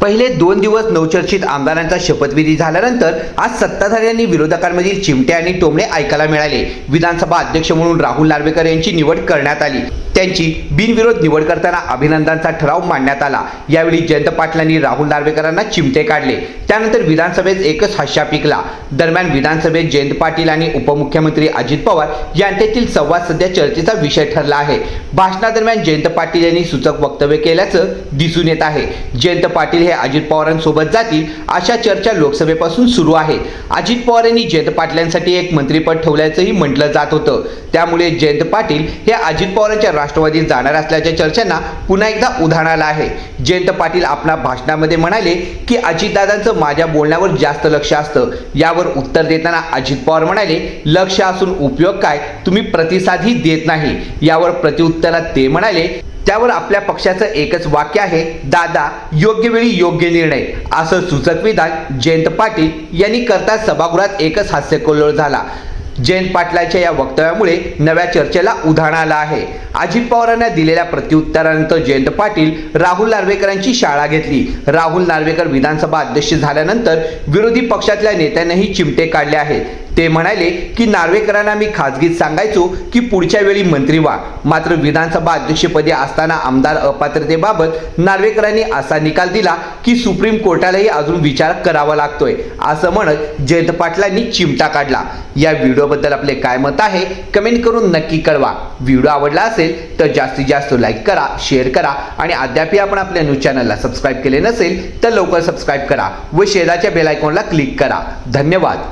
पहिले दोन दिवस नवचर्चित आमदारांचा शपथविधी झाल्यानंतर आज सत्ताधाऱ्यांनी विरोधकांमधील चिमटे आणि टोमणे ऐकायला मिळाले. विधानसभा अध्यक्ष म्हणून राहुल नार्वेकर यांची निवड करण्यात आली. त्यांची बिनविरोध निवड करताना अभिनंदनचा ठराव मांडण्यात आला. यावेळी जयंत पाटलांनी राहुल नार्वेकरांना चिमटे काढले. त्यानंतर विधानसभेत एकच हास्या पिकला. दरम्यान विधानसभेत जयंत पाटील आणि उपमुख्यमंत्री अजित पवार यांच्यातील संवाद सध्या चर्चेचा विषय ठरला आहे. भाषणादरम्यान जयंत पाटील यांनी सूचक वक्तव्य केल्याचं दिसून येत आहे. जयंत पाटील हे अजित पवारांसोबत जातील अशा चर्चा लोकसभेपासून सुरू आहे. अजित पवार यांनी जयंत पाटलांसाठी एक मंत्रिपद ठेवल्याचंही म्हटलं जात होतं. त्यामुळे जयंत पाटील हे अजित पवारांच्या राष्ट्रवादीत जाणार असल्याच्या चर्चांना पुन्हा एकदा उधाण आलं आहे. जयंत पाटील आपल्या भाषणामध्ये म्हणाले की अजितदादांचं माझ्या बोलण्यावर जास्त लक्ष असतं. यावर उत्तर देताना अजित पवार म्हणाले लक्ष असून उपयोग काय? तुम्ही प्रतिसादही देत नाही. यावर प्रतिउत्तरात ते म्हणाले त्यावर आपल्या पक्षाचं एकच वाक्य आहे दादा योग्य वेळी योग्य निर्णय. असं सूचक विधान जयंत पाटील यांनी करता सभागृहात एकच हास्यकल्लोळ झाला. जयंत पाटलाच्या या वक्तव्यामुळे नव्या चर्चेला उधाण आलं आहे. अजित पवारांना दिलेल्या प्रत्युत्तरानंतर जयंत पाटील राहुल नार्वेकरांची शाळा घेतली. राहुल नार्वेकर विधानसभा अध्यक्ष झाल्यानंतर विरोधी पक्षातल्या नेत्यांनाही चिमटे काढले आहेत. ते म्हणाले की नार्वेकरांना मी खासगीत सांगायचो की पुढच्या वेळी मंत्री व्हा. मात्र विधानसभा अध्यक्षपदी असताना आमदार अपात्रतेबाबत नार्वेकरांनी असा निकाल दिला की सुप्रीम कोर्टालाही अजून विचार करावा लागतोय असं म्हणत जयंत पाटलांनी चिमटा काढला. या व्हिडिओबद्दल आपले काय मत आहे कमेंट करून नक्की कळवा. व्हिडिओ आवडला असेल तर जास्तीत जास्त लाईक करा शेअर करा आणि अद्यापही आपण आपल्या न्यूज चॅनलला सबस्क्राईब केले नसेल तर लवकर सबस्क्राईब करा व शेजारच्या बेल आयकॉनला क्लिक करा. धन्यवाद.